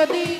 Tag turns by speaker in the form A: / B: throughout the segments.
A: যদি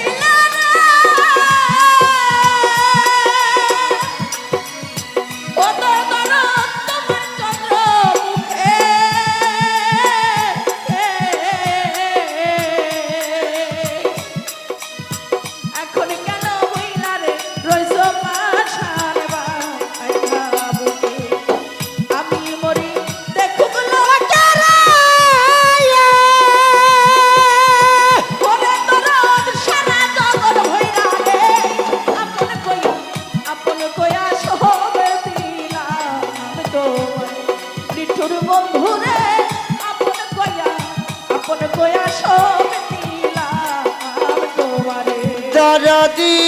A: দরদি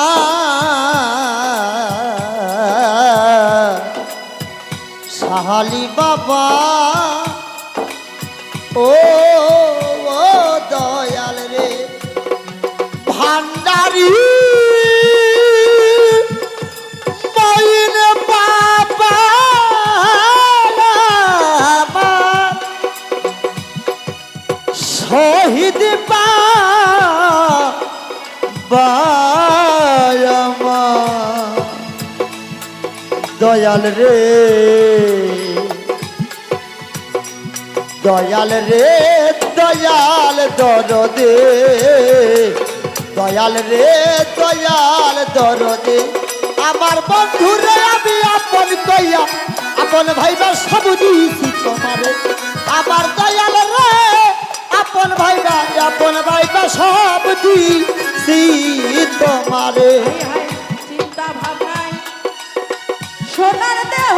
B: আ সাহালি বাবা ও বাবা দয়াল রে। দয়াল রে, দয়াল দরদে। দয়াল রে, দয়াল দরদে। আমার বন্ধুরে আমি আপন কইয়া, আপন ভাইবা সব দিয়েছি তোমারে। আমার দয়াল রে, আপন ভাইবা আপন ভাইবা সব দিয়েছি তোমারে।
A: চিন্তা ভাবনায়। সোনার দেহ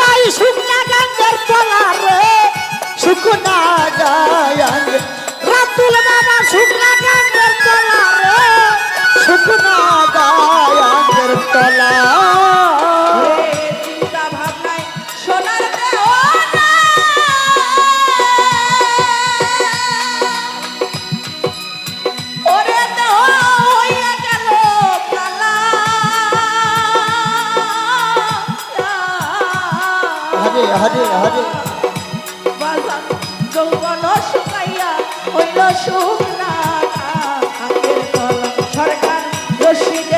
B: ভাই শুকনা গাঙ্গের তলা রে শুকনা গায়াঙ্গ রাতুল বাবা শুকনা গাঙ্গের তলা রে হরে হরে
A: বাজান যৌবন শুকাইয়া হইল শুকনা সরকার রশিদ